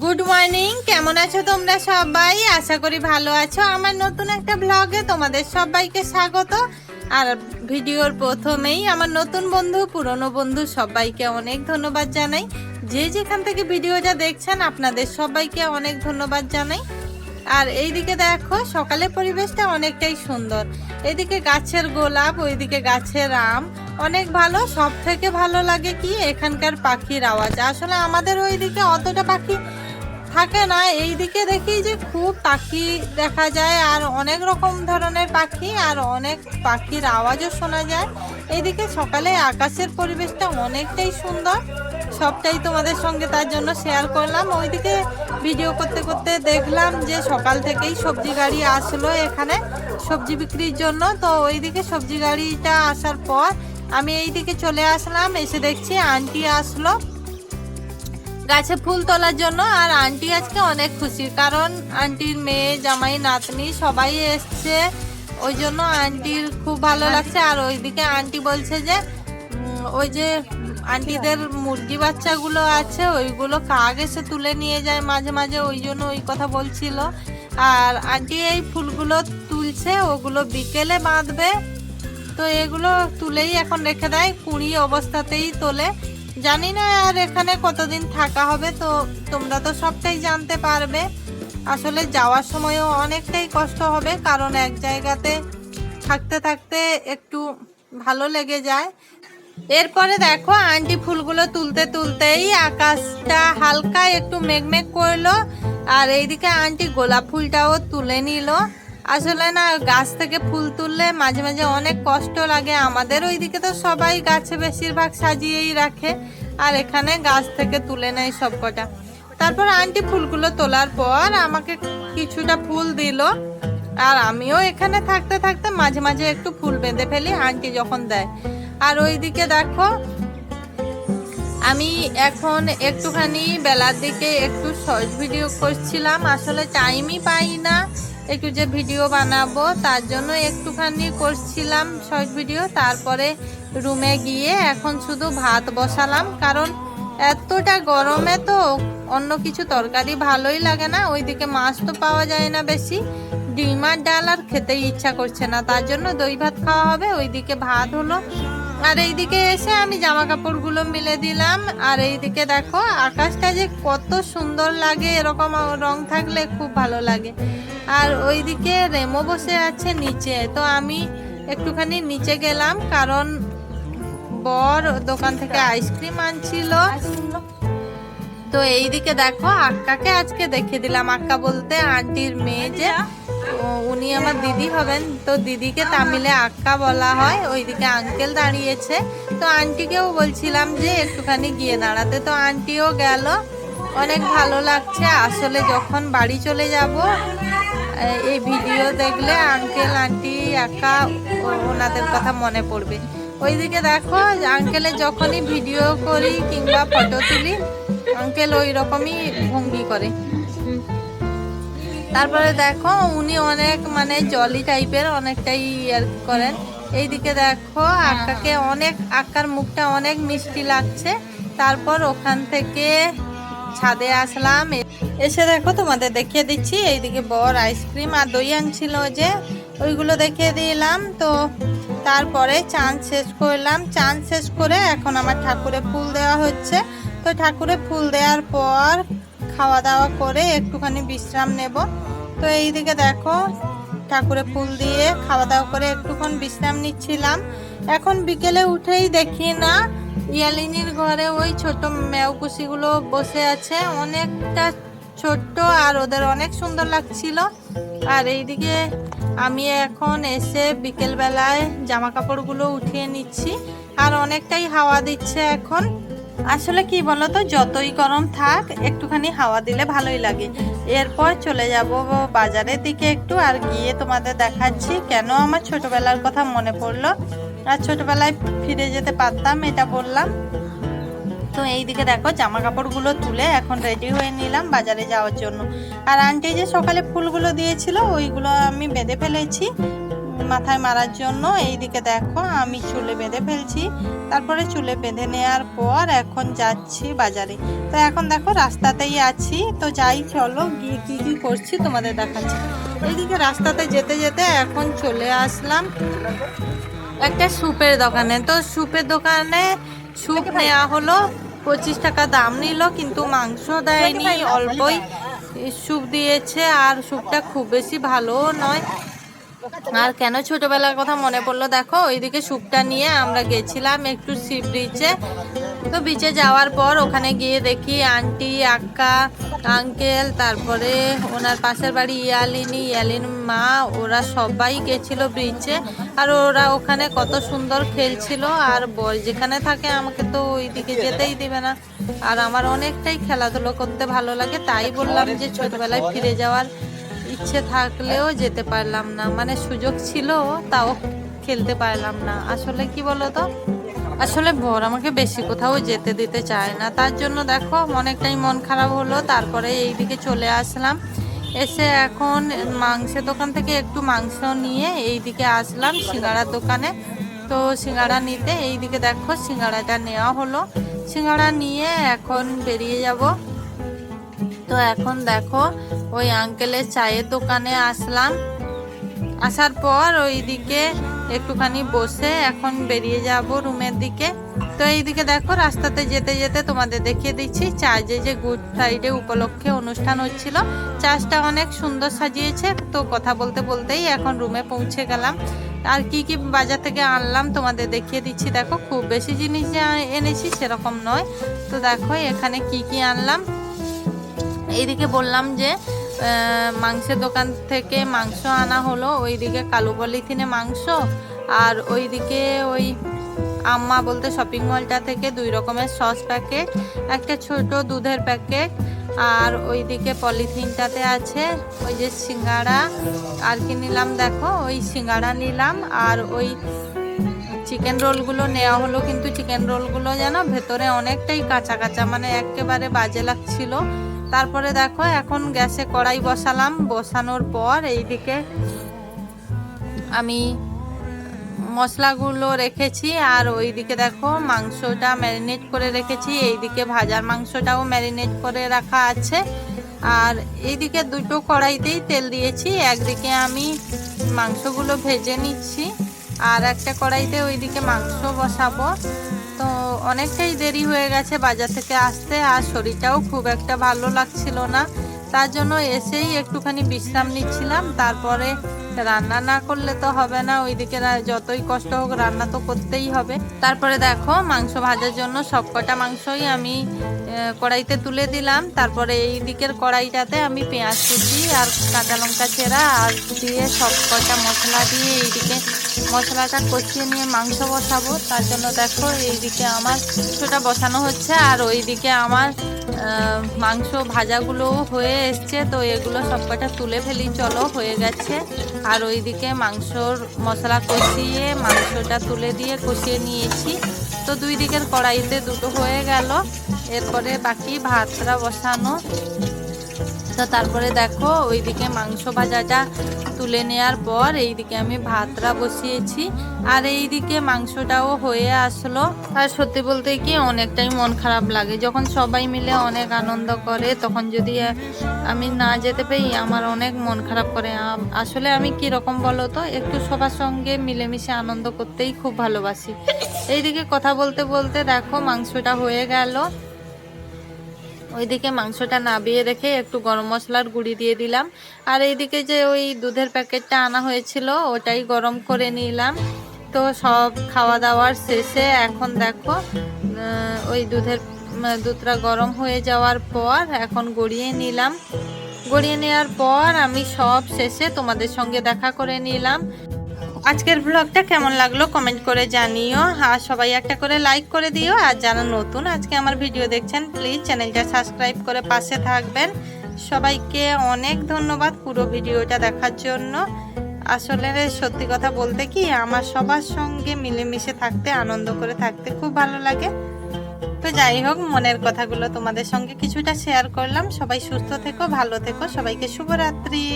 Good morning কেমন আছো তোমরা সবাই? আশা করি ভালো আছো। আমার নতুন একটা ব্লগে তোমাদের সবাইকে স্বাগত। আর ভিডিওর প্রথমেই আমার নতুন বন্ধু, পুরনো বন্ধু সবাইকে অনেক ধন্যবাদ জানাই। যে যেখান থেকে ভিডিওটা দেখছেন, আপনাদের সবাইকে অনেক ধন্যবাদ জানাই। আর এইদিকে দেখো, সকালের পরিবেশটা অনেকটাই সুন্দর। এদিকে গাছের গোলাপ, ওইদিকে গাছের আম। অনেক ভালো সব থেকে ভালো লাগে কি, এখানকার পাখির আওয়াজ। আসলে আমাদের ওইদিকে অতটা পাখি থাকে না এই দিকে দেখি যে খুব পাখি দেখা যায় আর অনেক রকম ধরনের পাখি আর অনেক পাখির আওয়াজও শোনা যায়। এইদিকে সকালে আকাশের পরিবেশটা অনেকটাই সুন্দর, সবটাই তোমাদের সঙ্গে তার জন্য শেয়ার করলাম। ওইদিকে ভিডিও করতে করতে দেখলাম যে সকাল থেকেই সবজি গাড়ি আসলো এখানে সবজি বিক্রির জন্য। তো ওইদিকে সবজি গাড়িটা আসার পর আমি এইদিকে চলে আসলাম, এসে দেখছি আন্টি আসলো। গাছে ফুল তোলার জন্য আর আন্টি আজকে অনেক খুশি। কারণ আন্টির মেয়ে জামাই নাতনি সবাই এসছে। ওই জন্য আন্টির খুব ভালো লাগছে। আর ওইদিকে আন্টি বলছে যে ওই যে আন্টিদের মুরগি বাচ্চাগুলো আছে ওইগুলো কাক এসে তুলে নিয়ে যায় মাঝে মাঝে। ওই জন্য ওই কথা বলছিল। আর আন্টি এই ফুলগুলো তুলছে ওগুলো বিকেলে বাঁধবে। তো এগুলো তুলেই এখন রেখে দেয়। কুড়ি অবস্থাতেই তোলে। জানি না আর এখানে কতদিন থাকা হবে, তো তোমরা তো সবটাই জানতে পারবে। আসলে যাওয়ার সময়ও অনেকটাই কষ্ট হবে, কারণ এক জায়গাতে থাকতে থাকতে একটু ভালো লেগে যায়। এরপরে দেখো, আন্টি ফুলগুলো তুলতে তুলতেই আকাশটা হালকা একটু মেঘমেঘ করল, আর এইদিকে আন্টি গোলাপ ফুলটাও তুলে নিল। আসলে না, গাছ থেকে ফুল তুললে মাঝে মাঝে অনেক কষ্ট লাগে। আমাদের ওইদিকে তো সবাই গাছে বেশিরভাগ সাজিয়েই রাখে, আর এখানে গাছ থেকে তুলে নেয় সব কটা তারপর আন্টি ফুলগুলো তোলার পর আমাকে কিছুটা ফুল দিল, আর আমিও এখানে থাকতে থাকতে মাঝে মাঝে একটু ফুল বেঁধে ফেলি আন্টি যখন দেয়। আর ওইদিকে দেখো, আমি এখন একটুখানি বেলার দিকে একটু শর্ট ভিডিও করছিলাম, আসলে টাইমই পাই না। একটু যে ভিডিও বানাবো, তার জন্য একটুখানি করছিলাম শর্ট ভিডিও। তারপরে রুমে গিয়ে এখন শুধু ভাত বসালাম, কারণ এতটা গরমে তো অন্য কিছু তরকারি ভালোই লাগে না। ওইদিকে মাছ তো পাওয়া যায় না বেশি। ডিমার ডাল আর খেতেই ইচ্ছা করছে না। তার জন্য দই ভাত খাওয়া হবে, ওইদিকে ভাত হলো। আর এইদিকে এসে আমি জামা কাপড়গুলো মিলে দিলাম। আর এইদিকে দেখো, আকাশটা যে কত সুন্দর লাগে, এরকম রং থাকলে খুব ভালো লাগে। আর ওইদিকে রেমো বসে আছে নিচে। তো আমি একটুখানি নিচে গেলাম, কারণ বর দোকান থেকে আইসক্রিম আনছিল। তো এইদিকে দেখো, আক্কাকে আজকে দেখে দিলাম। আক্কা বলতে আন্টির মেয়ে যে উনি আমার দিদি হবেন। তো দিদিকে তামিলে আক্কা বলা হয়। ওইদিকে আঙ্কেল দাঁড়িয়েছে। তো আন্টিকেও বলছিলাম যে, একটুখানি গিয়ে দাঁড়াতে। তো আন্টিও গেল। অনেক ভালো লাগছে। আসলে যখন বাড়ি চলে যাব এই ভিডিও দেখলে আঙ্কেল আন্টি একা ওনাদের কথা মনে পড়বে। ওইদিকে দেখো আঙ্কেলের যখনই ভিডিও করি কিংবা ফটো তুলি আঙ্কেল ওই রকমই ভঙ্গি করে। তারপরে দেখো উনি অনেক মানে জলি টাইপের অনেকটাই ইয়ার করেন। এইদিকে দেখো আক্কাকে অনেক আক্কার মুখটা অনেক মিষ্টি লাগছে। তারপর ওখান থেকে ছাদে আসলাম। এসে দেখো তোমাদের দেখিয়ে দিচ্ছি এইদিকে বর আইসক্রিম আর দই আনছিল যে ওইগুলো দেখিয়ে দিলাম। তো তারপরে চান শেষ করলাম। চান শেষ করে এখন আমার ঠাকুরে ফুল দেওয়া হচ্ছে। তো ঠাকুরে ফুল দেওয়ার পর খাওয়া দাওয়া করে একটুখানি বিশ্রাম নেব। তো এই দিকে দেখো, ঠাকুরে ফুল দিয়ে খাওয়া দাওয়া করে একটুক্ষণ বিশ্রাম নিচ্ছিলাম। এখন বিকেলে উঠেই দেখি না, ইয়ালিনীর ঘরে ওই ছোট মেয়কুশিগুলো বসে আছে। অনেকটা ছোট্ট আর ওদের অনেক সুন্দর লাগছিল। আর এইদিকে আমি এখন এসে বিকেলবেলায় জামা কাপড়গুলো উঠিয়ে নিচ্ছি। আর অনেকটাই হাওয়া দিচ্ছে এখন। আসলে কি বলতো, যতই গরম থাক, একটুখানি হাওয়া দিলে ভালোই লাগে। এরপর চলে যাব বাজারের দিকে একটু আর গিয়ে তোমাদের দেখাচ্ছি কেন আমার ছোটবেলার কথা মনে পড়ল। আর ছোটবেলায় ফিরে যেতে পারতাম, এটা বললাম। তো এই দিকে দেখো জামা কাপড়গুলো তুলে এখন রেডি হয়ে নিলাম বাজারে যাওয়ার জন্য। আর আন্টি যে সকালে ফুলগুলো দিয়েছিল, ওইগুলো আমি বেঁধে ফেলেছি। মাথায় মারার জন্য এই দিকে দেখো, আমি চুলে বেঁধে ফেলছি। তারপরে চুলে বেঁধে নেওয়ার পর এখন যাচ্ছি বাজারে। তো এখন দেখো রাস্তাতেই আছি। তো যাই, চলো গিয়ে কী কী করছি তোমাদের দেখাচ্ছি। এইদিকে রাস্তাতে যেতে যেতে এখন চলে আসলাম একটা স্যুপের দোকানে। তো স্যুপের দোকানে স্যুপ নেওয়া হলো, পঁচিশ টাকা দাম নিল, কিন্তু মাংস দেয়নি, অল্পই স্যুপ দিয়েছে, আর স্যুপটা খুব বেশি ভালোও নয়। আর কেন ছোটবেলার কথা মনে পড়ল? দেখো, ওইদিকে স্যুপটা নিয়ে আমরা গেছিলাম একটু সি ব্রিজে তো বিচে যাওয়ার পর ওখানে গিয়ে দেখি আন্টি আক্কা আঙ্কেল তারপরে ওনার পাশের বাড়ি ইয়ালিনী ইয়ালিন মা, ওরা সবাই গেছিল ব্রিজে আর ওরা ওখানে কত সুন্দর খেলছিল। আর বয় যেখানে থাকে আমাকে তো ওইদিকে যেতেই দিবে না। আর আমার অনেকটাই খেলাধুলো করতে ভালো লাগে। তাই বললাম যে ছোটবেলায় ফিরে যাওয়ার ইচ্ছে থাকলেও যেতে পারলাম না। মানে সুযোগ ছিল, তাও খেলতে পারলাম না। আসলে কি বলতো? আসলে বর আমাকে বেশি কোথাও যেতে দিতে চায় না। তার জন্য দেখো, অনেকটাই মন খারাপ হলো। তারপরে এইদিকে চলে আসলাম। এসে এখন মাংসের দোকান থেকে একটু মাংস নিয়ে এইদিকে আসলাম সিঙ্গাড়ার দোকানে। তো সিঙ্গাড়া নিতে এইদিকে দেখো সিঙ্গাড়াটা নেওয়া হলো। সিঙ্গাড়া নিয়ে এখন বেরিয়ে যাব। তো এখন দেখো, ওই আঙ্কেলের চায়ের দোকানে আসলাম। আসার পর ওইদিকে একটুখানি বসে এখন বেরিয়ে যাব রুমের দিকে। তো এইদিকে দেখো, রাস্তাতে যেতে যেতে তোমাদের দেখিয়ে দিচ্ছি, চার্জে যে গুড ফ্রাইডে উপলক্ষে অনুষ্ঠান হচ্ছিল, চার্জটা অনেক সুন্দর সাজিয়েছে। তো কথা বলতে বলতেই এখন রুমে পৌঁছে গেলাম। আর কি কি বাজার থেকে আনলাম তোমাদের দেখিয়ে দিচ্ছি। দেখো, খুব বেশি জিনিস যে এনেছি সেরকম নয়। তো দেখো, এখানে কি কি আনলাম? এইদিকে বললাম যে মাংসের দোকান থেকে মাংস আনা হলো। ওইদিকে কালো পলিথিনে মাংস আর ওইদিকে ওই আম্মা বলতে শপিং মলটা থেকে দুই রকমের সস প্যাকেট একটা ছোট দুধের প্যাকেট আর ওইদিকে পলিথিনটাতে আছে ওই যে সিঙ্গাড়া। আর কি নিলাম দেখো? ওই সিঙ্গাড়া নিলাম আর ওই চিকেন রোলগুলো নেওয়া হলো। কিন্তু চিকেন রোলগুলো যেন ভেতরে অনেকটাই কাঁচা কাঁচা মানে একেবারে বাজে লাগছিল। তারপরে দেখো, এখন গ্যাসে কড়াই বসালাম। বসানোর পর এইদিকে আমি মশলাগুলো রেখেছি, আর ওইদিকে দেখো মাংসটা ম্যারিনেট করে রেখেছি। এইদিকে ভাজার মাংসটাও ম্যারিনেট করে রাখা আছে। আর এইদিকে দুটো কড়াইতেই তেল দিয়েছি। একদিকে আমি মাংসগুলো ভেজে নিচ্ছি। আর একটা কড়াইতে ওইদিকে মাংস বসাবো। তো অনেকটাই দেরি হয়ে গেছে বাজার থেকে আসতে, আর শরীরটাও খুব একটা ভালো লাগছিল না। তার জন্য এসেই একটুখানি বিশ্রাম নিচ্ছিলাম। তারপরে রান্না না করলে তো হবে না, ওইদিকে যতই কষ্ট হোক রান্না তো করতেই হবে। তারপরে দেখো, মাংস ভাজার জন্য সবকটা মাংসই আমি কড়াইতে তুলে দিলাম। তারপরে এই দিকের কড়াইটাতে আমি পেঁয়াজ কুচি আর কাঁচা লঙ্কা চেরা আর দিয়ে সবকটা মশলা দিয়ে এইদিকে মশলাটা কষিয়ে নিয়ে মাংস বসাবো। তার জন্য দেখো এইদিকে আমার সেটা বসানো হচ্ছে আর ওইদিকে আমার মাংস ভাজাগুলো হয়ে এসছে, তো এগুলো সবকটা তুলে ফেলি, চলো, হয়ে গেছে। আর ওইদিকে মাংসর মশলা কষিয়ে, মাংসটা তুলে দিয়ে কষিয়ে নিয়েছি। তো দুই দিকের কড়াইতে দুটো হয়ে গেল। এরপরে বাকি ভাতটা বসানো। তো তারপরে দেখো, ওইদিকে মাংস ভাজাটা তুলে নেওয়ার পর এইদিকে আমি ভাতটা বসিয়েছি। আর এইদিকে মাংসটাও হয়ে আসলো। আর সত্যি বলতে কি, অনেকটাই মন খারাপ লাগে। যখন সবাই মিলে অনেক আনন্দ করে, তখন যদি আমি না যেতে পারি, আমার অনেক মন খারাপ করে। আসলে আমি কি রকম বলো তো, একটু সবার সঙ্গে মিলেমিশে আনন্দ করতেই খুব ভালোবাসি। এইদিকে কথা বলতে বলতে দেখো, মাংসটা হয়ে গেল। ওইদিকে মাংসটা নাবিয়ে রেখে একটু গরম মশলার গুঁড়ি দিয়ে দিলাম। আর এইদিকে যে ওই দুধের প্যাকেটটা আনা হয়েছিল, ওটাই গরম করে নিলাম। তো সব খাওয়া দাওয়ার শেষে এখন দেখো ওই দুধের দুধটা গরম হয়ে যাওয়ার পর এখন গড়িয়ে নিলাম। গড়িয়ে নেওয়ার পর আমি সব শেষে তোমাদের সঙ্গে দেখা করে নিলাম। আজকের ব্লগটা কেমন লাগল কমেন্ট করে জানিও। আর সবাই একটা করে লাইক করে দিও। আর যারা নতুন আজকে আমার ভিডিও দেখছেন প্লিজ চ্যানেলটা সাবস্ক্রাইব করে পাশে থাকবেন। সবাইকে অনেক ধন্যবাদ পুরো ভিডিওটা দেখার জন্য। আসলে সত্যি কথা বলতে কি, আমার সবার সঙ্গে মিলেমিশে থাকতে, আনন্দ করে থাকতে খুব ভালো লাগে। তো যাই হোক, মনের কথাগুলো তোমাদের সঙ্গে কিছুটা শেয়ার করলাম। সবাই সুস্থ থেকো, ভালো থেকো। সবাইকে শুভরাত্রি।